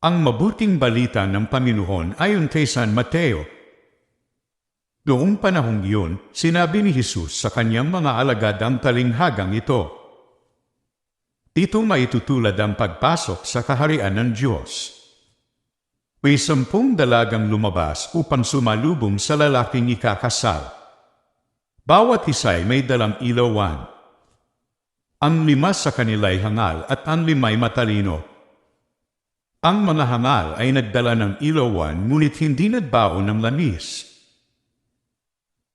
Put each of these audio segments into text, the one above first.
Ang mabuting balita ng Panginoon ayon kay San Mateo. Noong panahong iyon, sinabi ni Jesus sa kanyang mga alagad ang talinghagang ito. Dito maitutulad ang pagpasok sa kaharian ng Diyos. May sampung dalagang lumabas upang sumalubong sa lalaking ikakasal. Bawat isa ay may dalang ilawan. Ang lima sa kanila'y hangal at ang lima'y matalino. Ang mga hangal ay nagdala ng ilawan ngunit hindi nagbaon ng lamis.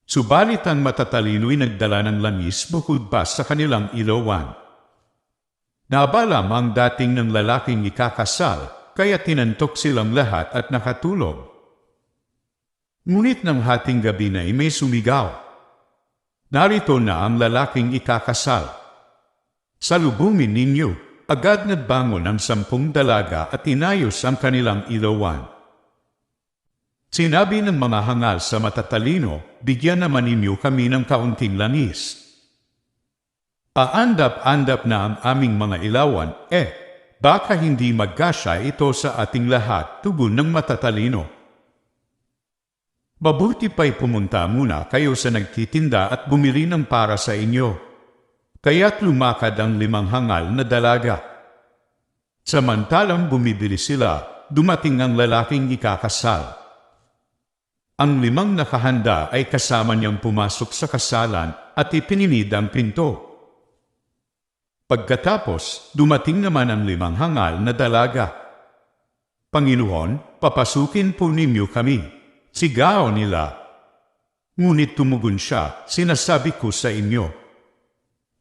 Subalit ang matatalino'y nagdala ng lamis bukod pa sa kanilang ilawan. Nabalam ang dating ng lalaking ikakasal, kaya tinantok silang lahat at nakatulog. Ngunit ng hating gabi na may sumigaw. Narito na ang lalaking ikakasal. Salubungin ninyo, agad nagbangon ang sampung dalaga at inayos ang kanilang ilawan. Sinabi ng mga hangal sa matatalino, bigyan naman ninyo kami ng kaunting langis. Paandap-andap na ang aming mga ilawan, eh, baka hindi magkasya ito sa ating lahat, tugon ng matatalino. Mabuti pa'y pumunta muna kayo sa nagtitinda at bumili ng para sa inyo. Kaya't lumakad ang limang hangal na dalaga. Samantalang bumibili sila, dumating ang lalaking ikakasal. Ang limang nakahanda ay kasama niyang pumasok sa kasalan at ipinilid ang pinto. Pagkatapos, dumating naman ang limang hangal na dalaga. Panginoon, papasukin po ninyo kami. Sigaw nila. Ngunit tumugon siya, sinasabi ko sa inyo.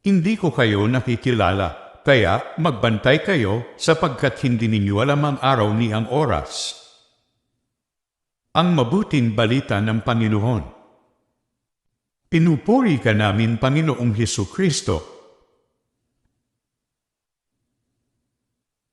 Hindi ko kayo nakikilala, kaya magbantay kayo sapagkat hindi ninyo alam ang araw ni ang oras. Ang mabuting balita ng Panginoon. Pinupuri ka namin, Panginoong Heso Kristo,